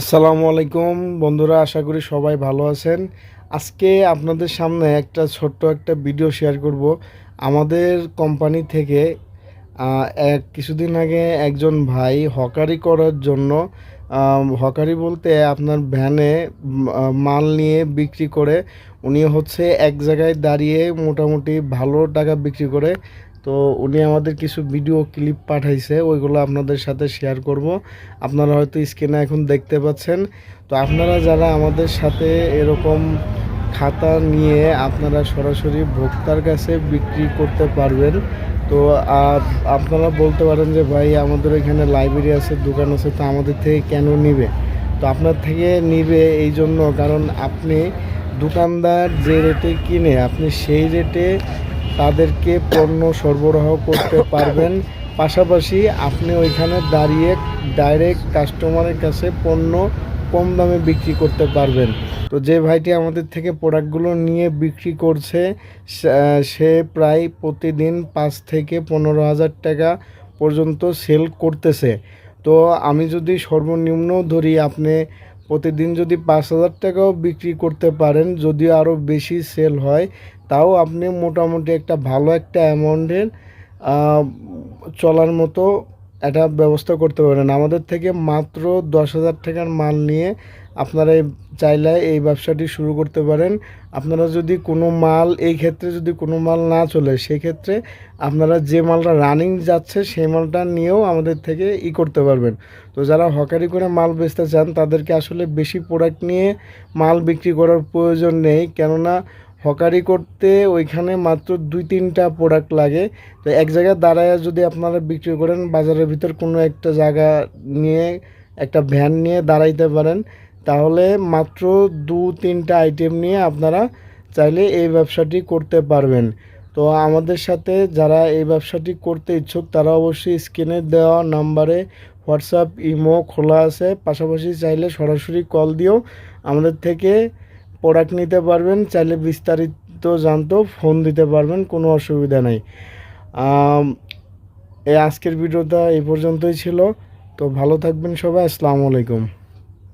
আসসালামু আলাইকুম। বন্ধুরা, আশা করি সবাই ভালো আছেন। আজকে আপনাদের সামনে একটা ছোট্ট একটা ভিডিও শেয়ার করব। আমাদের কোম্পানি থেকে এক কিছুদিন আগে একজন ভাই হকারি করার জন্য হকারি বলতে আপনার ভ্যানে মাল নিয়ে বিক্রি করে উনি হচ্ছে এক জায়গায় দাঁড়িয়ে মোটামুটি ভালো টাকা বিক্রি করে। তো উনি আমাদের কিছু ভিডিও ক্লিপ পাঠাইছে, ওইগুলো আপনাদের সাথে শেয়ার করব। আপনারা হয়তো স্ক্রিনে এখন দেখতে পাচ্ছেন। তো আপনারা যারা আমাদের সাথে এরকম খাতা নিয়ে আপনারা সরাসরি ভোক্তার কাছে বিক্রি করতে পারবেন তো আপ- আপনারা বলতে পারেন যে, ভাই, আমাদের এখানে লাইব্রেরি আছে, দোকান আছে, তো আমাদের থেকে কেন নিবে? তো আপনার থেকে নিবে এই জন্য, কারণ আপনি দোকানদার যে রেটে কিনে, আপনি সেই রেটে তাদেরকে পণ্য সরবরাহ করতে পারবেন। পাশাপাশি আপনি ওইখানে দাঁড়িয়ে ডাইরেক্ট কাস্টমারের কাছে পণ্য কম দামে বিক্রি করতে পারবেন। তো যে ভাইটি আমাদের থেকে প্রোডাক্টগুলো নিয়ে বিক্রি করছে, সে- প্রায় প্রতিদিন পাঁচ থেকে পনেরো হাজার টাকা পর্যন্ত সেল করতেছে। তো আমি যদি সর্বনিম্ন ধরি, আপনি প্রতিদিন যদি পাঁচ হাজার টাকাও বিক্রি করতে পারেন যদিও আরও বেশি সেল হয়, তাও আপনি মোটামুটি একটা ভালো একটা অ্যামাউন্টের চলার মতো একটা ব্যবস্থা করতে পারেন আমাদের থেকে মাত্র দশ হাজার টাকার মাল নিয়ে আপনারা চাইলে এই ব্যবসাটি শুরু করতে পারেন। আপনারা যদি কোনো মাল, এই ক্ষেত্রে যদি কোনো মাল না চলে, সেক্ষেত্রে আপনারা যে মালটা রানিং যাচ্ছে, সেই মালটা নিয়েও আমাদের থেকে ই করতে পারবেন। তো যারা হকারি করে মাল বেচতে চান, তাদেরকে আসলে বেশি প্রোডাক্ট নিয়ে মাল বিক্রি করার প্রয়োজন নেই। কেননা হকারি করতে ওইখানে মাত্র দুই তিনটা প্রোডাক্ট লাগে। তো এক জায়গায় দাঁড়ায় যদি আপনারা বিক্রি করেন, বাজারের ভিতর কোনো একটা জায়গা নিয়ে, একটা ভ্যান নিয়ে দাঁড়াইতে পারেন, তাহলে মাত্র দু তিনটা আইটেম নিয়ে আপনারা চাইলে এই ব্যবসাটি করতে পারবেন। তো আমাদের সাথে যারা এই ব্যবসাটি করতে ইচ্ছুক, তারা অবশ্যই স্ক্রিনে দেওয়া নাম্বারে হোয়াটসঅ্যাপ ইমো খোলা আছে। পাশাপাশি চাইলে সরাসরি কল দিয়েও আমাদের থেকে প্রোডাক্ট নিতে পারবেন, চাইলে বিস্তারিত জানতেও ফোন দিতে পারবেন, কোনো অসুবিধা নেই। এই আজকের ভিডিওটা এই পর্যন্তই ছিল। তো ভালো থাকবেন সবাই, আসসালামু আলাইকুম।